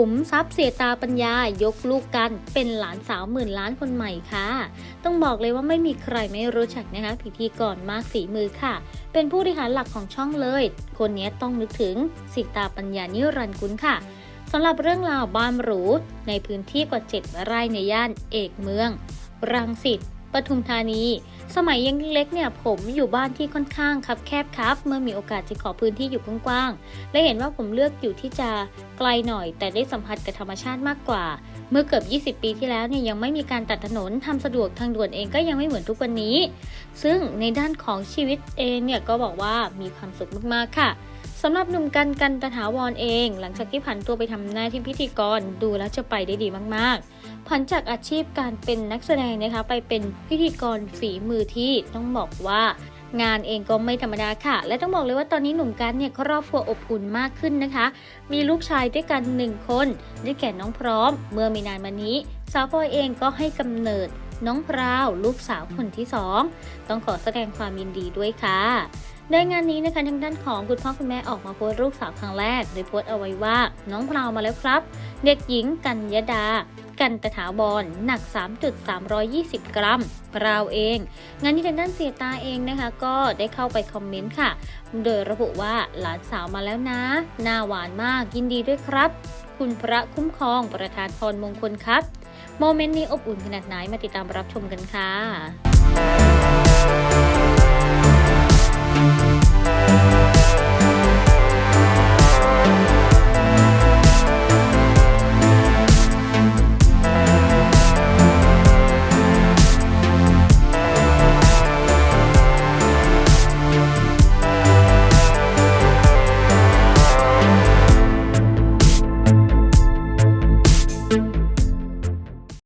ขุมทรัพย์เสียตาปัญญายกลูกกันเป็นหลานสาวหมื่นล้านคนใหม่ค่ะ ต้องบอกเลยว่าไม่มีใครไม่รู้จักนะคะพิธีกรมากฝีมือค่ะ เป็นผู้บริหารหลักของช่องเลย คนนี้ต้องนึกถึงสีตาปัญญานิรันกุลค่ะสำหรับเรื่องราวบ้านหรูในพื้นที่กว่า 7 ไร่ในย่านเอกเมือง รังสิต ปทุมธานี สมัยยังเล็กเนี่ยผมอยู่บ้านที่ค่อนข้างคับแคบครับ เมื่อมีโอกาสจะขอพื้นที่อยู่กว้างๆ และเห็นว่าผมเลือกอยู่ที่จะไกลหน่อย แต่ได้สัมผัสกับธรรมชาติมากกว่า เมื่อเกือบ 20 ปีที่แล้วเนี่ยยังไม่มีการตัดถนนทำสะดวกทางด่วนเองก็ยังไม่เหมือนทุกวันนี้ ซึ่งในด้านของชีวิตเองเนี่ยก็บอกว่ามีความสุขมากๆค่ะ สำหรับหนุ่มกันกันตถาวรเอง หลังจากที่ผันตัวไปทำหน้าที่พิธีกรดูแล้วจะไปได้ดีมากๆผันจากอาชีพการเป็นนักแสดงนะคะ ไปเป็นพิธีกรฝีมือที่ต้องบอกว่างานเองก็ไม่ธรรมดาค่ะ และต้องบอกเลยว่าตอนนี้หนุ่มกันเนี่ยครอบครัวอบอุ่นมากขึ้นนะคะ มีลูกชายด้วยกันหนึ่งคนได้แก่น้องพร้อม เมื่อไม่นานมานี้สาวพลอยเองก็ให้กำเนิด น้องพราวลูกสาวคนที่สองต้องขอแสดงความยินดีด้วยค่ะในงานนี้นะคะทางด้านของคุณพ่อคุณแม่ออกมาโพสต์รูปสาวครั้งแรกโดยโพสต์เอาไว้ว่า น้องพราวมาแล้วครับ เด็กหญิงกัญญาดา กันตถาวรหนัก 3.320 กรัมเราเอง งานนี้ทางด้านเสียตาเองนะคะ ก็ได้เข้าไปคอมเมนต์ค่ะ โดยระบุว่าหลานสาวมาแล้วนะหน้าหวานมากยินดีด้วยครับ คุณพระคุ้มครองประธานพรมงคลครับ โมเมนต์นี้อบอุ่นขนาดไหนมาติดตามรับชมกันค่ะ